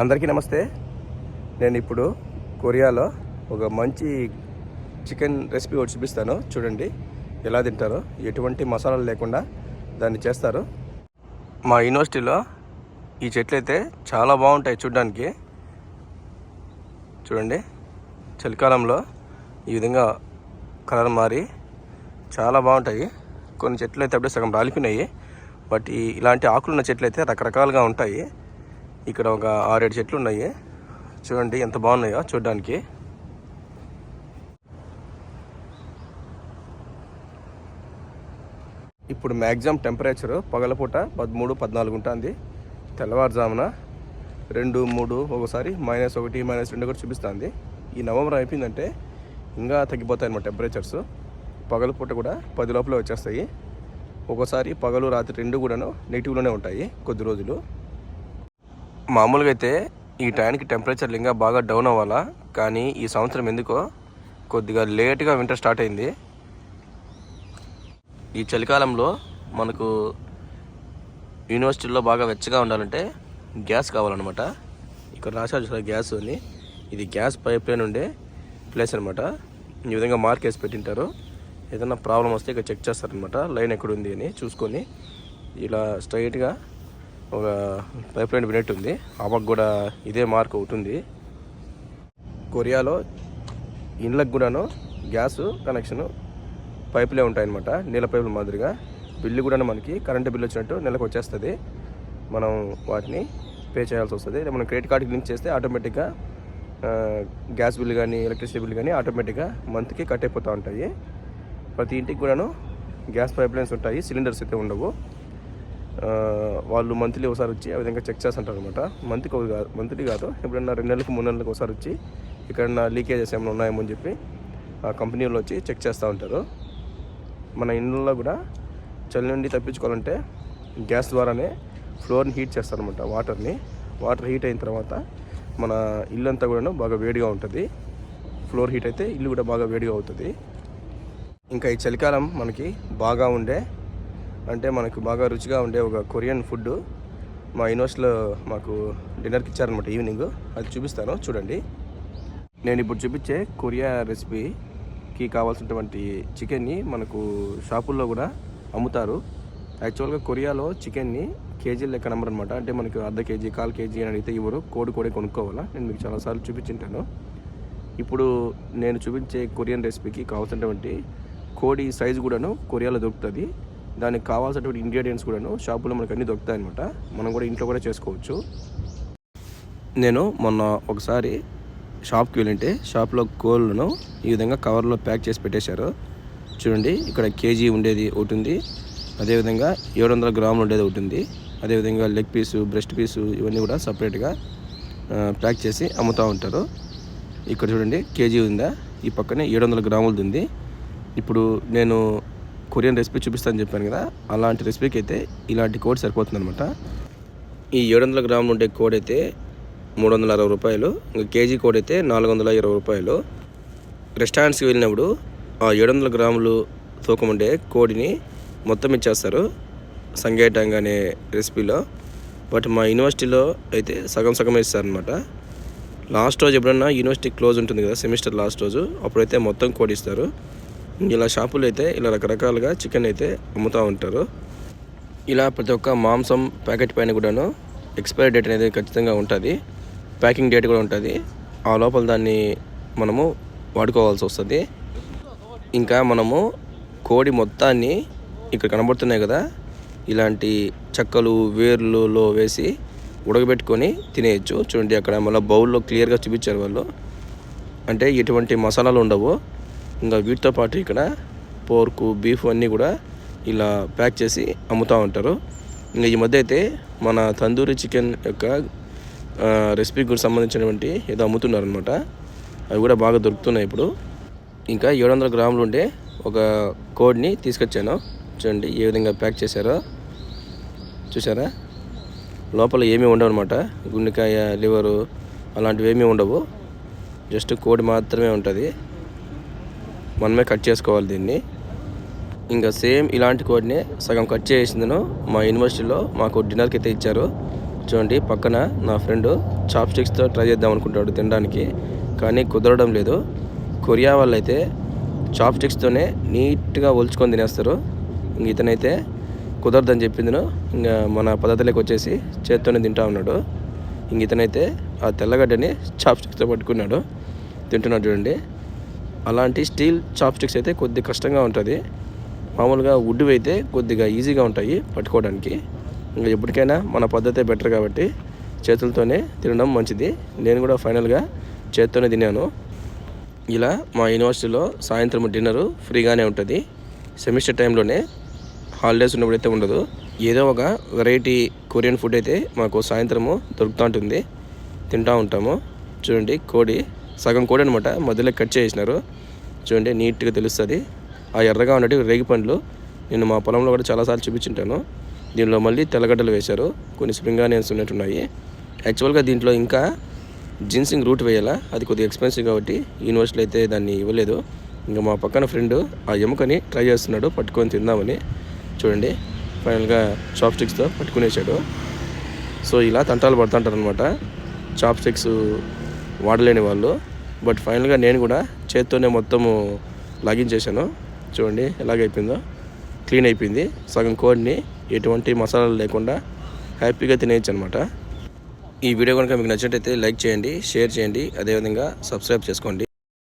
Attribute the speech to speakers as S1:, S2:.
S1: అందరికీ నమస్తే. నేను ఇప్పుడు కొరియాలో ఒక మంచి చికెన్ రెసిపీ ఒకటి చూపిస్తాను. చూడండి ఎలా తింటారో ఎటువంటి మసాలాలు లేకుండా దాన్ని చేస్తారు. మా యూనివర్సిటీలో ఈ చెట్లు అయితే చాలా బాగుంటాయి చూడడానికి. చూడండి చలికాలంలో ఈ విధంగా కలర్ మారి చాలా బాగుంటాయి. కొన్ని చెట్లు అయితే అప్పుడే సగం రాలిపోయినాయి. బట్ ఇలాంటి ఆకులున్న చెట్లు అయితే రకరకాలుగా ఉంటాయి. ఇక్కడ ఒక ఆరేడు చెట్లు ఉన్నాయి. చూడండి ఎంత బాగున్నాయో చూడడానికి. ఇప్పుడు మ్యాక్సిమం టెంపరేచరు పగలపూట పదమూడు పద్నాలుగు ఉంటుంది. తెల్లవారుజామున రెండు మూడు ఒకసారి మైనస్ ఒకటి మైనస్ రెండు కూడా చూపిస్తుంది. ఈ నవంబర్ అయిపోయిందంటే ఇంకా తగ్గిపోతాయి అన్నమాట టెంపరేచర్స్ పగలపూట కూడా పది లోపల వచ్చేస్తాయి. ఒకసారి పగలు రాత్రి రెండు కూడాను నెగిటివ్లోనే ఉంటాయి కొద్ది రోజులు. మామూలుగా అయితే ఈ టైంకి టెంపరేచర్ ఇంకా బాగా డౌన్ అవ్వాలా? కానీ ఈ సంవత్సరం ఎందుకో కొద్దిగా లేట్గా వింటర్ స్టార్ట్ అయింది. ఈ చలికాలంలో మనకు యూనివర్సిటీలో బాగా వెచ్చగా ఉండాలంటే గ్యాస్ కావాలన్నమాట. ఇక్కడ రాశారు చూసారా గ్యాస్ అని? ఇది గ్యాస్ పైప్ లైన్ ఉండే ప్లేస్ అనమాట ఈ విధంగా మార్క్ వేసి పెట్టింటారు. ఏదైనా ప్రాబ్లం వస్తే ఇక్కడ చెక్ చేస్తారనమాట లైన్ ఎక్కడ ఉంది అని చూసుకొని ఇలా స్ట్రైట్గా ఒక పైప్ లైన్ వినట్టు ఉంది. ఆమెకు కూడా ఇదే మార్క్ అవుతుంది కొరియాలో ఇండ్లకు కూడాను గ్యాస్ కనెక్షన్ పైపులే ఉంటాయన్నమాట. నీళ్ళ పైపుల మాదిరిగా. బిల్లు కూడా మనకి కరెంటు బిల్లు వచ్చినట్టు నెలకు వచ్చేస్తుంది. మనం వాటిని పే చేయాల్సి వస్తుంది. మనం క్రెడిట్ కార్డుకి లింక్ చేస్తే ఆటోమేటిక్గా గ్యాస్ బిల్లు కానీ ఎలక్ట్రిసిటీ బిల్లు కానీ ఆటోమేటిక్గా మంత్కి కట్ అయిపోతూ ఉంటాయి. ప్రతి ఇంటికి కూడాను గ్యాస్ పైప్ లైన్స్ ఉంటాయి. సిలిండర్స్ అయితే ఉండవు. వాళ్ళు మంత్లీ ఒకసారి వచ్చి ఆ విధంగా చెక్ చేస్తుంటారు అనమాట మంత్కి ఒక కాదు మంత్లీ కాదు ఎప్పుడన్నా రెండు నెలలకు మూడు నెలలకు ఒకసారి వచ్చి ఎక్కడన్నా లీకేజెస్ ఏమైనా ఉన్నాయేమో అని చెప్పి ఆ కంపెనీలో వచ్చి చెక్ చేస్తూ ఉంటారు. మన ఇండ్లలో కూడా చలి నుండి తప్పించుకోవాలంటే గ్యాస్ ద్వారానే ఫ్లోర్ని హీట్ చేస్తారనమాట వాటర్ని. వాటర్ హీట్ అయిన తర్వాత మన ఇల్లు అంతా కూడా బాగా వేడిగా ఉంటుంది. ఫ్లోర్ హీట్ అయితే ఇల్లు కూడా బాగా వేడిగా అవుతుంది. ఇంకా ఈ చలికాలం మనకి బాగా ఉండే అంటే మనకు బాగా రుచిగా ఉండే ఒక కొరియన్ ఫుడ్. మా యూనివర్సిటీలో మాకు డిన్నర్కి ఇచ్చారనమాట ఈవినింగ్. అది చూపిస్తాను చూడండి. నేను ఇప్పుడు చూపించే కొరియా రెసిపీకి కావాల్సినటువంటి చికెన్ని మనకు షాపుల్లో కూడా అమ్ముతారు. యాక్చువల్గా కొరియాలో చికెన్ని కేజీ లెక్క నెంబర్ అనమాట అంటే మనకు అర్ధ కేజీ కాల్ కేజీ అని అడిగితే ఇవ్వరు. కోడి కోడి కొనుక్కోవాలా? నేను మీకు చాలాసార్లు చూపించింటాను. ఇప్పుడు నేను చూపించే కొరియన్ రెసిపీకి కావాల్సినటువంటి కోడి సైజు కూడాను కొరియాలో దొరుకుతుంది. దానికి కావాల్సినటువంటి ఇంగ్రీడియంట్స్ కూడాను షాపులో మనకు అన్నీ దొరుకుతాయి అనమాట మనం కూడా ఇంట్లో కూడా చేసుకోవచ్చు. నేను మొన్న ఒకసారి షాప్కి వెళ్ళింటే షాప్లో కోళ్ళను ఈ విధంగా కవర్లో ప్యాక్ చేసి పెట్టేశారు. చూడండి ఇక్కడ కేజీ ఉండేది ఒకటి ఉంది. అదేవిధంగా ఏడు వందల గ్రాములు ఉండేది ఒకటి ఉంది. అదేవిధంగా లెగ్ పీసు బ్రెస్ట్ పీసు ఇవన్నీ కూడా సపరేట్గా ప్యాక్ చేసి అమ్ముతూ ఉంటారు. ఇక్కడ చూడండి కేజీ ఉందా? ఈ పక్కనే ఏడు వందల గ్రాములది ఉంది. ఇప్పుడు నేను కొరియన్ రెసిపీ చూపిస్తాను చెప్పాను కదా అలాంటి రెసిపీకి అయితే ఇలాంటి కోడ్ సరిపోతుందనమాట ఈ ఏడు వందల గ్రాములు ఉండే కోడ్ అయితే మూడు వందల అరవై రూపాయలు ఇంకా కేజీ కోడ్ అయితే నాలుగు వందల ఇరవై రూపాయలు. రెస్టారెంట్స్కి వెళ్ళినప్పుడు ఆ ఏడు వందల గ్రాములు తూకం ఉండే కోడిని మొత్తం ఇచ్చేస్తారు సంగేటంగా అనే రెసిపీలో. బట్ మా యూనివర్సిటీలో అయితే సగం సగం ఇస్తారనమాట లాస్ట్ రోజు ఎప్పుడన్నా యూనివర్సిటీ క్లోజ్ ఉంటుంది కదా సెమిస్టర్ లాస్ట్ రోజు అప్పుడైతే మొత్తం కోడ్ ఇస్తారు. ఇలా షాపులు అయితే ఇలా రకరకాలుగా చికెన్ అయితే అమ్ముతూ ఉంటారు. ఇలా ప్రతి ఒక్క మాంసం ప్యాకెట్ పైన కూడాను ఎక్స్పైరీ డేట్ అనేది ఖచ్చితంగా ఉంటుంది. ప్యాకింగ్ డేట్ కూడా ఉంటుంది. ఆ లోపల దాన్ని మనము వాడుకోవాల్సి వస్తుంది. ఇంకా మనము కోడి మొత్తాన్ని ఇక్కడ కనబడుతున్నాయి కదా ఇలాంటి చెక్కలు వేర్లులో వేసి ఉడకబెట్టుకొని తినేయచ్చు. చూడండి అక్కడ మళ్ళీ బౌల్లో క్లియర్గా చూపించారు వాళ్ళు. అంటే ఎటువంటి మసాలాలు ఉండవు. ఇంకా వీటితో పాటు ఇక్కడ పోర్కు బీఫ్ అన్నీ కూడా ఇలా ప్యాక్ చేసి అమ్ముతూ ఉంటారు. ఇంకా ఈ మధ్య అయితే మన తందూరి చికెన్ యొక్క రెసిపీ రెసిపీకి కూడా సంబంధించినటువంటి ఏదో అమ్ముతున్నారు అనమాట అవి కూడా బాగా దొరుకుతున్నాయి ఇప్పుడు. ఇంకా ఏడు వందల గ్రాములు ఉండే ఒక కోడ్ని తీసుకొచ్చాను. చూడండి ఏ విధంగా ప్యాక్ చేశారో. చూసారా లోపల ఏమీ ఉండవు అనమాట గుండెకాయ లివరు అలాంటివి ఏమీ ఉండవు. జస్ట్ కోడి మాత్రమే ఉంటుంది. మనమే కట్ చేసుకోవాలి దీన్ని. ఇంకా సేమ్ ఇలాంటి కోడ్ని సగం కట్ చేసిందను మా యూనివర్సిటీలో మాకు డిన్నర్కి అయితే ఇచ్చారు. చూడండి పక్కన నా ఫ్రెండ్ చాప్ స్టిక్స్తో ట్రై చేద్దాం అనుకుంటాడు తినడానికి కానీ కుదరడం లేదు. కొరియా వాళ్ళు అయితే చాప్ స్టిక్స్తోనే నీట్గా ఒలుచుకొని తినేస్తారు. ఇంక ఇతనైతే కుదరదని చెప్పిందిను. ఇంకా మన పద్ధతిలోకి వచ్చేసి చేత్తోనే తింటా ఉన్నాడు. ఇంక ఇతనైతే ఆ తెల్లగడ్డని చాప్ స్టిక్స్తో పట్టుకున్నాడు. తింటున్నాడు చూడండి. అలాంటి స్టీల్ చాప్ స్టిక్స్ అయితే కొద్ది కష్టంగా ఉంటుంది. మామూలుగా వుడ్ అయితే కొద్దిగా ఈజీగా ఉంటాయి పట్టుకోవడానికి. ఇంకా ఎప్పటికైనా మన పద్ధతే బెటర్ కాబట్టి చేతులతోనే తినడం మంచిది. నేను కూడా ఫైనల్గా చేత్తోనే తిన్నాను. ఇలా మా యూనివర్సిటీలో సాయంత్రం డిన్నరు ఫ్రీగానే ఉంటుంది. సెమిస్టర్ టైంలోనే హాలిడేస్ ఉన్నప్పుడు అయితే ఉండదు. ఏదో ఒక వెరైటీ కొరియన్ ఫుడ్ అయితే మాకు సాయంత్రము దొరుకుతూ ఉంటుంది. తింటూ ఉంటాము. చూడండి కోడి సగం కోడి అనమాట మధ్యలో కట్ చేసినారు. చూడండి నీట్గా తెలుస్తుంది. ఆ ఎర్రగా ఉన్నట్టు రేగి పండ్లు. నేను మా పొలంలో కూడా చాలాసార్లు చూపించుంటాను. దీనిలో మళ్ళీ తెల్లగడ్డలు వేశారు. కొన్ని స్ప్రింగ్ ఆనియన్స్ ఉన్నట్టున్నాయి యాక్చువల్గా దీంట్లో ఇంకా జిన్సింగ్ రూట్ వేయాలా? అది కొద్దిగా ఎక్స్పెన్సివ్ కాబట్టి యూనివర్సిటీలో అయితే దాన్ని ఇవ్వలేదు. ఇంకా మా పక్కన ఫ్రెండ్ ఆ ఎముకని ట్రై చేస్తున్నాడు. పట్టుకొని తిందామని. చూడండి ఫైనల్గా చాప్ స్టిక్స్తో పట్టుకునేసాడు సో ఇలా తంటాలు పడుతుంటారు అనమాట చాప్ స్టిక్స్ వాడలేని వాళ్ళు. బట్ ఫైనల్గా నేను కూడా చేత్తోనే మొత్తము లాగించేశాను చూడండి ఎలాగైపోయిందో. క్లీన్ అయిపోయింది. సగం కోడిని ఎటువంటి మసాలాలు లేకుండా హ్యాపీగా తినేయచ్చు అనమాట ఈ వీడియో కనుక మీకు నచ్చినట్టయితే లైక్ చేయండి షేర్ చేయండి అదేవిధంగా సబ్స్క్రైబ్ చేసుకోండి.